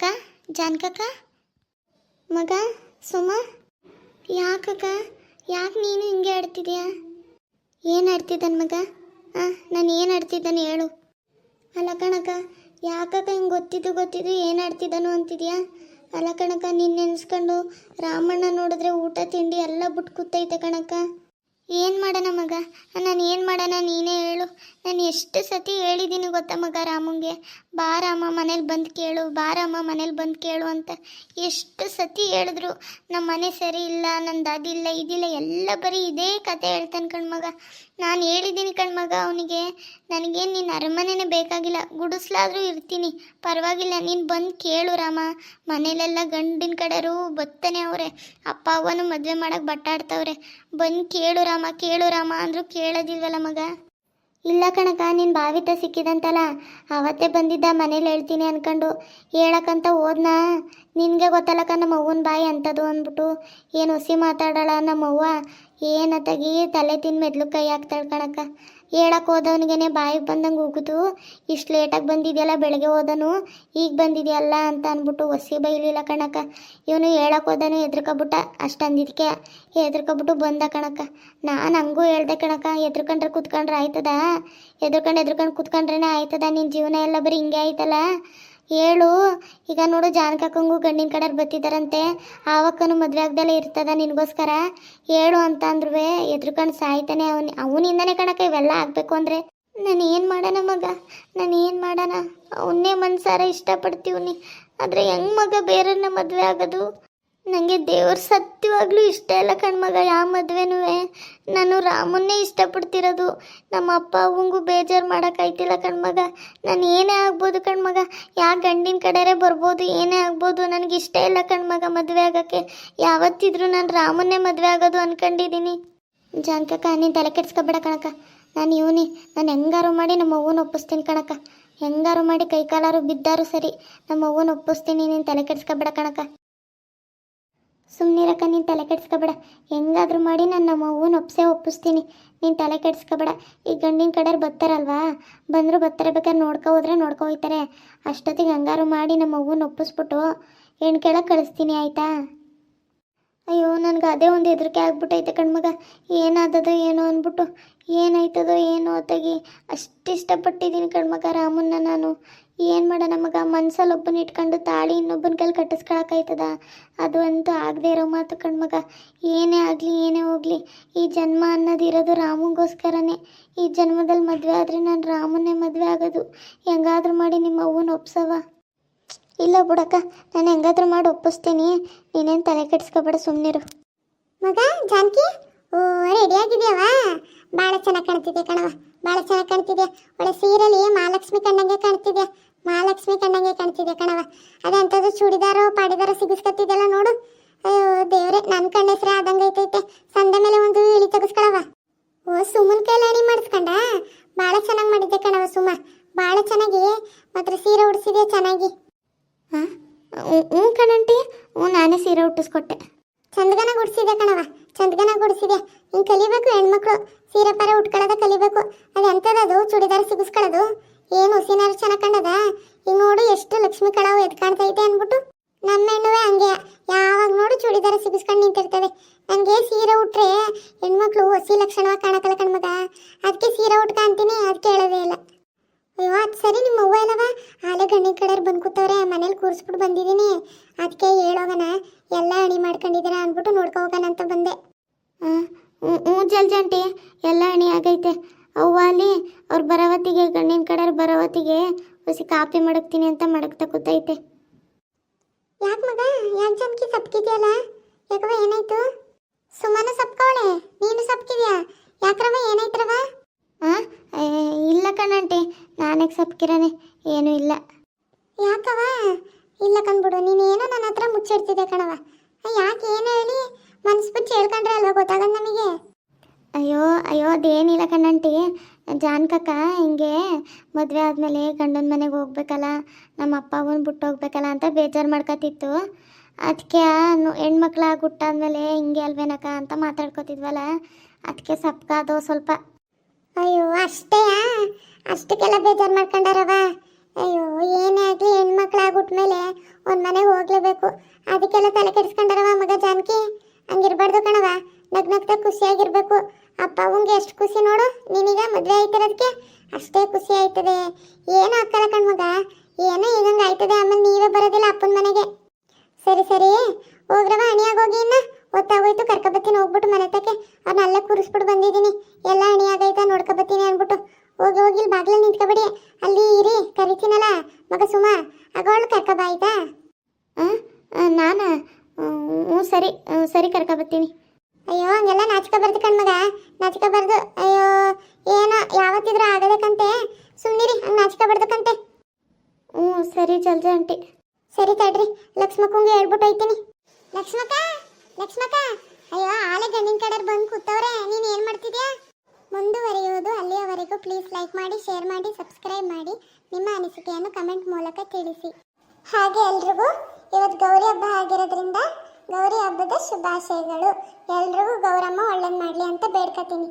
ಅಕ್ಕ, ಜಾನ್ಕಕ್ಕ? ಮಗ, ಸುಮ? ಯಾಕಕ್ಕ? ಯಾಕೆ ನೀನು ಹಿಂಗೆ ಆಡ್ತಿದ್ಯಾ? ಏನು ಆಡ್ತಿದ್ದಾನೆ ಮಗ? ಹಾಂ ನಾನು ಏನು ಆಡ್ತಿದ್ದಾನೆ ಹೇಳು. ಅಲ್ಲ ಕಣಕ್ಕ, ಯಾಕಕ್ಕ ಹಿಂಗೆ ಗೊತ್ತಿದ್ದು ಗೊತ್ತಿದ್ದು ಏನು ಆಡ್ತಿದ್ದಾನು ಅಂತಿದ್ಯಾ? ಅಲ್ಲ ಕಣಕ್ಕ ನಿನ್ನ ನೆನೆಸ್ಕೊಂಡು ರಾಮಣ್ಣ ನೋಡಿದ್ರೆ ಊಟ, ತಿಂಡಿ ಎಲ್ಲ ಬಿಟ್ಟು ಕೂತೈತೆ ಕಣಕ್ಕ. ಏನು ಮಾಡೋಣ ಮಗ? ಎಷ್ಟು ಸತಿ ಹೇಳಿದ್ದೀನಿ ಗೊತ್ತಾ ಮಗ ರಾಮಂಗೆ? ಬಾ ರಾಮ, ಮನೇಲಿ ಬಂದು ಕೇಳು. ಬಾರಮ್ಮ ರಾಮ, ಮನೇಲಿ ಬಂದು ಕೇಳು ಅಂತ ಎಷ್ಟು ಸತಿ ಹೇಳಿದ್ರು. ನಮ್ಮ ಮನೆ ಸರಿ ಇಲ್ಲ, ನಂದು ಅದಿಲ್ಲ, ಇದಿಲ್ಲ, ಎಲ್ಲ ಬರೀ ಇದೇ ಕತೆ ಹೇಳ್ತಾನೆ ಕಣ್ಮಗ ನಾನು ಹೇಳಿದ್ದೀನಿ ಕಣ್ಮಗ ಅವನಿಗೆ ನನಗೇನು ನಿನ್ನ ಅರಮನೆನೇ ಬೇಕಾಗಿಲ್ಲ. ಗುಡಿಸ್ಲಾದ್ರೂ ಇರ್ತೀನಿ. ಪರವಾಗಿಲ್ಲ, ನೀನು ಬಂದು ಕೇಳು ರಾಮ. ಮನೇಲೆಲ್ಲ ಗಂಡಿನ ಕಡೆರು ಬತ್ತಾನೆ ಅವರೆ. ಅಪ್ಪ ಅವನು ಮದುವೆ ಮಾಡಕ್ಕೆ ಬಟ್ಟಾಡ್ತವ್ರೆ. ಬಂದು ಕೇಳು ರಾಮ ಕೇಳು ರಾಮ ಅಂದರೂ ಕೇಳೋದಿಲ್ವಲ್ಲ ಮಗ? ಇಲ್ಲ ಕಣಕ ನಿನ್ನ ಬಾವಿತ ಸಿಕ್ಕಿದಂತಲ್ಲ ಅವತ್ತೇ ಬಂದಿದ್ದ ಮನೇಲಿ ಹೇಳ್ತೀನಿ ಅನ್ಕೊಂಡು. ಹೇಳಕ್ಕಂತ ಹೋದ್ನಾ? ನಿನಗೆ ಗೊತ್ತಲ್ಲಕ್ಕ ನಮ್ಮ ಅವ್ವನ ಬಾಯಿ ಅಂತದು ಅಂದ್ಬಿಟ್ಟು. ಏನು ಹುಸಿ ನಮ್ಮ ಅವ್ವ? ಏನತ್ತಾಗಿ ತಲೆ ತಿನ್ ಮೆದ್ಲು ಕೈ ಹಾಕ್ತಾಳೆ ಕಣಕ್ಕ. ಹೇಳಕ್ಕೆ ಹೋದವನಿಗೇನೆ ಬಾಯಿಗೆ ಬಂದಂಗೆ ಉಗಿದು ಇಷ್ಟು ಲೇಟಾಗಿ ಬಂದಿದೆಯಲ್ಲ, ಬೆಳಗ್ಗೆ ಹೋದನು. ಈಗ ಬಂದಿದೆಯಲ್ಲ ಅಂತ ಅಂದ್ಬಿಟ್ಟು ಹೊಸಿ ಬೈಲಿಲ್ಲ ಕಣಕ್ಕ. ಇವನು ಹೇಳಕ್ಕೆ ಹೋದನು, ಹೆದ್ರಕೊಬಿಟ್ಟ. ಅಷ್ಟು ಅಂದಿದ್ದಕ್ಕೆ ಹೆದ್ರಕೊಬಿಟ್ಟು ಬಂದ ಕಣಕ್ಕ. ನಾನು ಹಂಗೂ ಹೇಳ್ದೆ ಕಣಕ್ಕ ಎದ್ರಕಂಡ್ರೆ ಕುತ್ಕೊಂಡ್ರೆ ಆಯ್ತದ? ಎದ್ರಕಂಡು ಎದ್ರಕಂಡು ಕುತ್ಕೊಂಡ್ರೇನೆ ಆಯ್ತದ? ನಿನ್ನ ಜೀವನ ಎಲ್ಲ ಬರೀ ಹಿಂಗೆ ಆಯ್ತಲ್ಲ? ಹೇಳು. ಈಗ ನೋಡು ಜಾನಕಕ್ಕಂಗೂ ಗಂಡಿನ ಕಡೆಯವ್ರು ಬತ್ತಿದ್ದಾರಂತೆ ಆವಕ್ಕನು ಮದುವೆ ಆಗ್ದಲ್ಲೇ ಇರ್ತದ ನಿನಗೋಸ್ಕರ. ಹೇಳು ಅಂತ ಅಂದ್ರೂ ಎದ್ರುಕೊಂಡು ಸಾಯ್ತಾನೆ ಅವನು, ಅವನಿಂದನೇ ಕಣಕ್ಕ ಇವೆಲ್ಲ ಆಗಬೇಕು ಅಂದರೆ. ನಾನು ಏನು ಮಾಡೋಣ ಮಗ? ನಾನು ಏನು ಮಾಡೋಣ? ಅವನ್ನೇ ಮನ್ಸಾರ ಇಷ್ಟಪಡ್ತೀವ್ನಿ ಆದರೆ ಹೆಂಗ್ ಮಗ ಬೇರೆಯವ್ರನ್ನ ಮದುವೆ ಆಗೋದು? ನನಗೆ ದೇವ್ರ ಸತ್ಯವಾಗ್ಲೂ ಇಷ್ಟ ಇಲ್ಲ ಕಣ್ಮಗ ಯಾವ ಮದುವೆನೂ ನಾನು ರಾಮನ್ನೇ ಇಷ್ಟಪಡ್ತಿರೋದು. ನಮ್ಮ ಅಪ್ಪ, ಅವಂಗೂ ಬೇಜಾರು ಮಾಡೋಕ್ಕಾಯ್ತಿಲ್ಲ ಕಣ್ಮಗ ನಾನು ಏನೇ ಆಗ್ಬೋದು ಕಣ್ಮಗ ಯಾವ ಗಂಡಿನ ಕಡೆಯೇ ಬರ್ಬೋದು, ಏನೇ ಆಗ್ಬೋದು, ನನಗೆ ಇಷ್ಟ ಇಲ್ಲ ಕಣ್ಮಗ ಮದುವೆ ಆಗೋಕ್ಕೆ. ಯಾವತ್ತಿದ್ರೂ ನಾನು ರಾಮನ್ನೇ ಮದುವೆ ಆಗೋದು ಅಂದ್ಕೊಂಡಿದ್ದೀನಿ ಜಾನ್ಕಕ್ಕ ನೀನು ತಲೆ ಕೆಡ್ಸ್ಕೊಬೇಡ ಕಣಕ್ಕ. ನಾನು ಇವನಿ. ನಾನು ಹೆಂಗಾರು ಮಾಡಿ ನಮ್ಮ ಅವ್ವನ ಒಪ್ಪಿಸ್ತೀನಿ ಕಣಕ್ಕ. ಹೆಂಗಾರು ಮಾಡಿ ಕೈಕಾಲಾರು ಬಿದ್ದಾರು ಸರಿ. ನಮ್ಮ ಅವ್ವನ ಒಪ್ಪಿಸ್ತೀನಿ, ನೀನು ತಲೆ ಕೆಡ್ಸ್ಕೊಬೇಡ ಕಣಕ್ಕ. ಸುಮ್ಮನಿರಕ್ಕ ನೀನು ತಲೆ ಕೆಡ್ಸ್ಕೊಬೇಡ. ಹೆಂಗಾದ್ರೂ ಮಾಡಿ ನಾನು ನಮ್ಮ ಅವ್ವನ ಒಪ್ಸೇ ಒಪ್ಪಿಸ್ತೀನಿ. ನೀನು ತಲೆ ಕೆಡ್ಸ್ಕೊಬೇಡ. ಈ ಗಂಡಿನ ಕಡೆಯವ್ರು ಬರ್ತಾರಲ್ವಾ? ಬಂದರೂ ಬರ್ತಾರೆ, ಬೇಕಾದ್ರೆ ನೋಡ್ಕೊ ಹೋದ್ರೆ ನೋಡ್ಕೊ ಹೋಯ್ತಾರೆ. ಅಷ್ಟೊತ್ತಿಗೆ ಹಂಗಾರು ಮಾಡಿ ನಮ್ಮ ಅವ್ವನ ಒಪ್ಪಿಸ್ಬಿಟ್ಟು ಹೆಣ್ಣು ಕೆಳಗೆ ಕಳಿಸ್ತೀನಿ, ಆಯಿತಾ? ಅಯ್ಯೋ, ನನಗೆ ಅದೇ ಒಂದು ಹೆದರಿಕೆ ಆಗ್ಬಿಟ್ಟೈತೆ ಕಣ್ಮಗ. ಏನಾದದೋ ಏನೋ ಅಂದ್ಬಿಟ್ಟು ಏನಾಯ್ತದೋ ಏನೋ ಅತ್ತಾಗಿ ಅಷ್ಟು ಇಷ್ಟಪಟ್ಟಿದ್ದೀನಿ ಕಣ್ಮಗ ರಾಮನ್ನ ನಾನು. ಏನು ಮಾಡೋಣ ಮಗ? ಮನ್ಸಲ್ಲಿ ಒಬ್ಬನ ಇಟ್ಕೊಂಡು ತಾಳಿ ಇನ್ನೊಬ್ಬನ ಕೈಲಿ ಕಟ್ಟಿಸ್ಕೊಳಕಾಯ್ತದ? ಅದು ಅಂತೂ ಆಗದೆ ಇರೋ ಮಾತು ಕಣ್ಮಗ. ಏನೇ ಆಗಲಿ, ಏನೇ ಹೋಗಲಿ, ಈ ಜನ್ಮ ಅನ್ನೋದು ಇರೋದು ರಾಮಂಗೋಸ್ಕರನೇ. ಈ ಜನ್ಮದಲ್ಲಿ ಮದುವೆ ಆದರೆ ನಾನು ರಾಮನ್ನೇ ಮದುವೆ ಆಗೋದು. ಹೆಂಗಾದ್ರೂ ಮಾಡಿ ನಿಮ್ಮ ಅವ್ವನ ಒಪ್ಸವ ಇಲ್ಲ ಬಿಡಕ್ಕ, ನಾನು ಹೆಂಗಾದ್ರೂ ಮಾಡಿ ಒಪ್ಪಿಸ್ತೀನಿ. ನೀನೇನು ತಲೆ ಕೆಡಿಸ್ಕೊಬೇಡ ಸುಮ್ಮನಿರು ಮಗ, ಜಾನಕಿ? ಓ ರೆಡಿ ಆಗಿದ್ಯಾವ? ಭಾಳ ಚೆನ್ನಾಗಿ ಕಾಣ್ತಿದ್ಯಾ ಕಣವ ಭಾಳ ಚೆನ್ನಾಗಿ ಕಾಣ್ತಿದ್ಯಾ? ಒಳ್ಳೆ ಸೀರೆಲಿ ಮಹಾಲಕ್ಷ್ಮಿ ಕಂಡಂಗೆ ಕಾಣ್ತಿದ್ಯಾ? ಮಹಾಲಕ್ಷ್ಮಿ ಕಂಡಂಗೆ ಕಾಣ್ತಿದ್ಯಾ ಕಣವ ಅದಂಥದ್ದು ಚೂಡಿದಾರೋ ಪಾಡಿದಾರೋ ಸಿಗಿಸ್ಕೊತಿದ್ಯಲ್ಲ ನೋಡು. ಅಯ್ಯೋ ದೇವ್ರೆ ನನ್ನ ಕಣ್ಣ ಹೆಸ್ರೇ ಆದಂಗೆ ಐತೈತೆ. ಸಂದೆ ಮೇಲೆ ಒಂದು ಇಳಿ ತೆಗಿಸ್ಕೊಳವ ಓ ಸುಮ್ಮನ ಕೈಲಿ ಅಣಿ ಮಾಡಿಸ್ಕೊಂಡ? ಭಾಳ ಚೆನ್ನಾಗಿ ಮಾಡಿದ್ದೆ ಕಣವ ಸುಮ. ಭಾಳ ಚೆನ್ನಾಗಿ. ಮಾತ್ರ ಸೀರೆ ಉಡಿಸಿದೆ ಚೆನ್ನಾಗಿ? ಹಾಂ ಹ್ಞೂ ಕಣಂಟಿ. ಹ್ಞೂ ನಾನೇ ಸೀರೆ ಉಟ್ಟಿಸ್ಕೊಟ್ಟೆ. ಚಂದಗನ ಗುಡಿಸಿದೆ ಕಣವ ಕಲಿಬೇಕು, ಹೆಣ್ಮಕ್ಳು ಸೀರೆ ಪರ ಉಟ್ಕೊಳ್ಳೋದ ಕಲಿಬೇಕು. ಅದು ಎಂಥದದು ಚೂಡಿದಾರ ಸಿಗಿಸ್ಕೊಳ್ಳೋದು? ಏನು ಹುಸಿನಾರು ಚೆನ್ನಾಗಿ ಕಂಡದ ಈಗ ನೋಡು ಎಷ್ಟು ಲಕ್ಷ್ಮಿ ಕಳವು ಎದ್ ಕಾಣ್ತೈತೆ ಅಂದ್ಬಿಟ್ಟು ನಮ್ಮ ಹೆಣ್ಣುವೆ ಹಂಗೆ. ಯಾವಾಗ ನೋಡು ಚೂಡಿದಾರ ಸಿಗಿಸ್ಕೊಂಡು ನಿಂತಿರ್ತದೆ ನನಗೆ ಸೀರೆ ಉಟ್ರೆ ಹೆಣ್ಮಕ್ಳು ಹೊಸಿ ಲಕ್ಷಣವಾಗಿ ಕಾಣಕಲ್ಲ ಕಣ್ಮಗ ಅದಕ್ಕೆ ಸೀರೆ ಉಟ್ಕ ಅಂತೀನಿ ಅದಕ್ಕೆ ಹೇಳೋದೇ ಇಲ್ಲ ಅಯ್ಯೋ ಅದು ಸರಿ ನಿಮ್ಮ ಅವ್ವ ಇಲ್ಲವ ಆಲೆ ಗಂಡಿನ ಕಡೆಯವ್ರು ಬಂದು ಕೂತವ್ರೆ ಮನೇಲಿ ಕೂರಿಸ್ಬಿಟ್ಟು ಬಂದಿದ್ದೀನಿ ಅದಕ್ಕೆ ಹೇಳೋಗನ ಎಲ್ಲ ಅಣಿ ಮಾಡ್ಕೊಂಡಿದ್ದೀರಾ ಅಂದ್ಬಿಟ್ಟು ನೋಡ್ಕೊ ಹೋಗೋಣ ಅಂತ ಬಂದೆ ಜಲ್ಜಂಟಿ ಎಲ್ಲ ಹಣಿ ಆಗೈತೆ. ಅವ್ವ ಅಲ್ಲಿ ಅವ್ರು ಬರೋವತ್ತಿಗೆ ಗಂಡಿನ ಕಡೆಯವ್ರು ಬರೋವತ್ತಿಗೆ ಹೊಸಿ ಕಾಫಿ ಮಡಗ್ತೀನಿ ಅಂತ ಮಡಗ್ತಾ ಕೂತೈತೆ. ಯಾಕೆ ಮಗ? ಯಾಕೆ ಜನ್ಕಿ ಸಪ್ಕಿದೆಯಲ್ಲ? ಯಾಕವ ಏನಾಯ್ತು? ಸುಮ್ಮನೆ ಸಪ್ಕವಳೆ ನೀನು ಸಪ್ಕಿದ್ಯಾ? ಯಾಕ್ರವ ಏನಾಯ್ತ್ರವ ಹಾಂ ಇಲ್ಲ ಕಣಂಟಿ ನಾನೇ ಸಪ್ಕಿರನೆ ಏನೂ ಇಲ್ಲ. ಯಾಕವ ಇಲ್ಲ ಕಣ್ಬಿಡು ನೀನು ಏನೋ ನನ್ನ ಹತ್ರ ಮುಚ್ಚಿಡ್ತಿದ್ದೆ ಕಣವ ಯಾಕೆ ಏನು ಹೇಳಿ? ಮನ್ಸು ಬಿಟ್ಟು ಹೇಳ್ಕೊಂಡ್ರೆ ಅಲ್ವಾ ಗೊತ್ತಾಗಲ್ಲ ನಮಗೆ? ಅಯ್ಯೋ ಅಯ್ಯೋ, ಅದೇನಿಲ್ಲ ಕಣ್ಣಂಟಿ. ಜಾನ್ಕಕ್ಕ, ಹಿಂಗೆ ಮದುವೆ ಆದಮೇಲೆ ಗಂಡನ ಮನೆಗೆ ಹೋಗ್ಬೇಕಲ್ಲ, ನಮ್ಮ ಅಪ್ಪ ಅವನ್ ಬಿಟ್ಟು ಹೋಗ್ಬೇಕಲ್ಲ ಅಂತ ಬೇಜಾರು ಮಾಡ್ಕೊತಿತ್ತು. ಅದಕ್ಕೆ ಹೆಣ್ಮಕ್ಳಾಗಿ ಹುಟ್ಟಾದ್ಮೇಲೆ ಹಿಂಗೆ ಅಲ್ವೇನಕ್ಕ ಅಂತ ಮಾತಾಡ್ಕೊತಿದ್ವಲ್ಲ ಅದಕ್ಕೆ ಸಪ್ಕಾದು ಸ್ವಲ್ಪ. ಅಯ್ಯೋ, ಅಷ್ಟೇ ಅಷ್ಟಕ್ಕೆಲ್ಲ ಬೇಜಾರು ಮಾಡ್ಕೊಂಡಾರವ ಅಯ್ಯೋ, ಏನೇ ಆಗಲಿ ಹೆಣ್ಮಕ್ಳಾಗ್ಬಿಟ್ಮೇಲೆ ಒಂದು ಮನೆಗೆ ಹೋಗ್ಲೇಬೇಕು. ಅದಕ್ಕೆಲ್ಲ ತಲೆ ಕೆಡಿಸ್ಕೊಂಡಾರವ ಮಗ ಜಾನಕಿ? ಹಂಗಿರ್ಬಾರ್ದು ಕಣವ ನಗ್ನಗ್ತಾ ಖುಷಿಯಾಗಿರ್ಬೇಕು. ಅಪ್ಪ ಅವಂಗೆ ಎಷ್ಟು ಖುಷಿ ನೋಡು. ನಿನಗೆ ಮದುವೆ ಆಯ್ತಿರೋದಕ್ಕೆ ಅಷ್ಟೇ ಖುಷಿ ಆಯ್ತದೆ. ಏನು ಹಾಕಲ್ಲ ಕಣ್ಮಗ? ಏನೋ ಈಗಂಗೆ ಆಯ್ತದೆ. ಆಮೇಲೆ ನೀವೇ ಬರೋದಿಲ್ಲ ಅಪ್ಪನ ಮನೆಗೆ. ಸರಿ ಸರಿ. ಹೋಗ್ರವ ಅಣಿಯಾಗೋಗಿ ಇನ್ನ. ಹೊತ್ತಾಗೋಯ್ತು ಕರ್ಕೊಬತ್ತೀನಿ. ಹೋಗ್ಬಿಟ್ಟು ಮನೆ ತಕ್ಕೆ. ಅವ್ರನ್ನ ಅಲ್ಲೇ ಕೂರಿಸ್ಬಿಟ್ಟು ಬಂದಿದ್ದೀನಿ. ಎಲ್ಲ ಅಣಿಯಾಗೈತಾ ನೋಡ್ಕೊಬತ್ತೀನಿ ಅಂದ್ಬಿಟ್ಟು. ಹೋಗಿ ಹೋಗಿ ಇಲ್ಲಿ ಬಾಗ್ಲಲ್ಲಿ ನಿಂತ್ಕೊಬೇಡಿ. ಅಲ್ಲಿ ಇರಿ, ಕರಿತೀನಲ್ಲ. ಮಗ ಸುಮ ಆಗೋಳು ಕರ್ಕೊಬ, ಆಯ್ತಾ? ನಾನು? ಹ್ಞೂ ಸರಿ ಸರಿ ಕರ್ಕೊಬತ್ತೀನಿ. ಅಯ್ಯೋ, ಹಂಗೆಲ್ಲ ನಾಚ್ಕೋಬಾರ್ದು ಕಣ್ಮಗ ಬರ್ದು ಅಯ್ಯೋ, ಏನೋ ಯಾವತ್ತಿದ್ರೂ ಆಗದಕ್ಕಂತೆ ಸುಮ್ಮನಿರಿ ಹಂಗೆ ನಾಚ್ಕೋಬಾರ್ದಕ್ಕಂತೆ ಹ್ಞೂ, ಸರಿ ಜಲ್ಜ ಆಂಟಿ. ಸರಿ ತಡ್ರಿ, ಲಕ್ಷ್ಮಕ್ಕಂಗೆ ಹೇಳ್ಬಿಟ್ಟು ಹೋಯ್ತೀನಿ. ಲಕ್ಷ್ಮಕ್ಕ ಲಕ್ಷ್ಮಕ್ಕ. ಅಯ್ಯೋ, ಆಲೆ ಗಂಡಿನ ಕಡೆಯವ್ರು ಬಂದು ಕೂತವ್ರೆ, ನೀನು ಏನು ಮಾಡ್ತಿದ್ಯಾ? ಮುಂದುವರಿಯುವುದು ಅಲ್ಲಿಯವರೆಗೂ ಪ್ಲೀಸ್ ಲೈಕ್ ಮಾಡಿ ಶೇರ್ ಮಾಡಿ ಸಬ್ಸ್ಕ್ರೈಬ್ ಮಾಡಿ. ನಿಮ್ಮ ಅನಿಸಿಕೆಯನ್ನು ಕಮೆಂಟ್ ಮೂಲಕ ತಿಳಿಸಿ. ಹಾಗೆ ಎಲ್ರಿಗೂ, ಇವತ್ತು ಗೌರಿ ಹಬ್ಬ ಆಗಿರೋದ್ರಿಂದ ಗೌರಿ ಹಬ್ಬದ ಶುಭಾಶಯಗಳು. ಎಲ್ರಿಗೂ ಗೌರಮ್ಮ ಒಳ್ಳೇದು ಮಾಡಲಿ ಅಂತ ಬೇಡ್ಕೊತೀನಿ.